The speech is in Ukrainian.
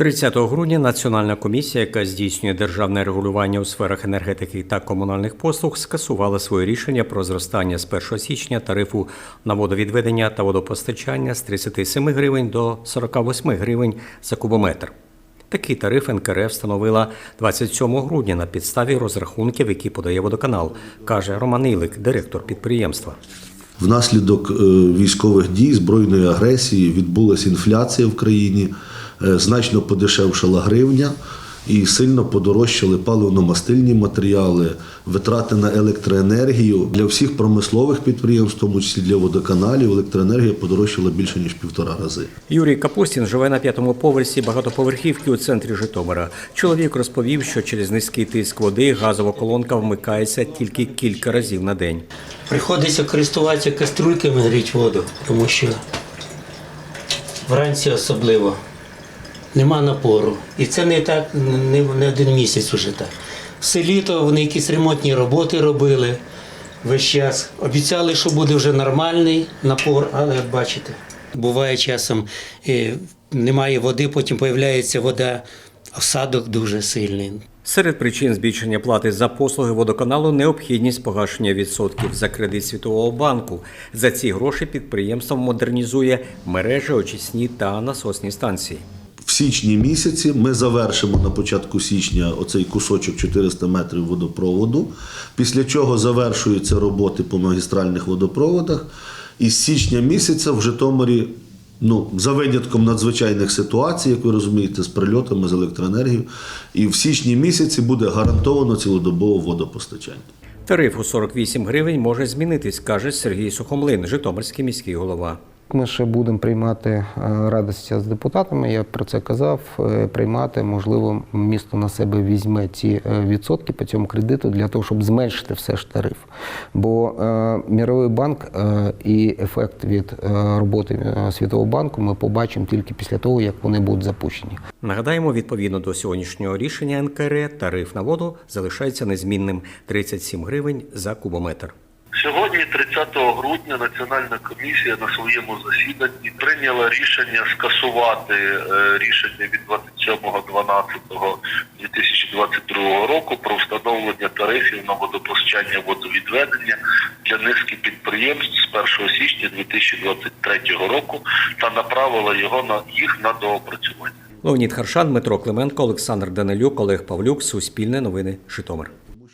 30 грудня Національна комісія, яка здійснює державне регулювання у сферах енергетики та комунальних послуг, скасувала своє рішення про зростання з 1 січня тарифу на водовідведення та водопостачання з 37 гривень до 48 гривень за кубометр. Такий тариф НКРФ встановила 27 грудня на підставі розрахунків, які подає водоканал, каже Роман Ілик, директор підприємства. Внаслідок е, військових дій, збройної агресії відбулася інфляція в країні, е, значно подешевшала гривня і сильно подорожчали паливно-мастильні матеріали, витрати на електроенергію. Для всіх промислових підприємств, в тому числі для водоканалів, електроенергія подорожчала більше ніж півтора рази. Юрій Капустін живе на п'ятому поверсі багатоповерхівки у центрі Житомира. Чоловік розповів, що через низький тиск води газова колонка вмикається тільки кілька разів на день. Приходиться користуватися каструльками гріть воду, тому що вранці особливо нема напору. І це не так, не, не один місяць уже так. Все літо вони якісь ремонтні роботи робили весь час. Обіцяли, що буде вже нормальний напор, але як бачите. Буває часом е, немає води, потім з'являється вода, осадок дуже сильний. Серед причин збільшення плати за послуги водоканалу необхідність погашення відсотків за кредит Світового банку. За ці гроші підприємство модернізує мережі, очисні та насосні станції. Січні місяці ми завершимо на початку січня оцей кусочок 400 метрів водопроводу, після чого завершуються роботи по магістральних водопроводах. І з січня місяця в Житомирі, ну, за винятком надзвичайних ситуацій, як ви розумієте, з прильотами, з електроенергією, і в січні місяці буде гарантовано цілодобове водопостачання. Тариф у 48 гривень може змінитись, каже Сергій Сухомлин, Житомирський міський голова. Ми ще будемо приймати е, радості з депутатами. Я про це казав. е, Приймати, можливо, місто на себе візьме ці е, відсотки по цьому кредиту для того, щоб зменшити все ж тариф. Бо е, Міровий банк е, і ефект від е, роботи Світового банку ми побачимо тільки після того, як вони будуть запущені. Нагадаємо, відповідно до сьогоднішнього рішення НКР, тариф на воду залишається незмінним 37 гривень за кубометр. Сьогодні, 30 грудня, Національна комісія на своєму засіданні прийняла рішення скасувати е, рішення від 27.12.2022 року про встановлення тарифів на водопостачання водовідведення для низки підприємств з 1 січня 2023 року та направила його на їх на доопрацювання. Леонід Харшан, Дмитро Клименко, Олександр Данилюк, Олег Павлюк, Суспільне новини, Житомир.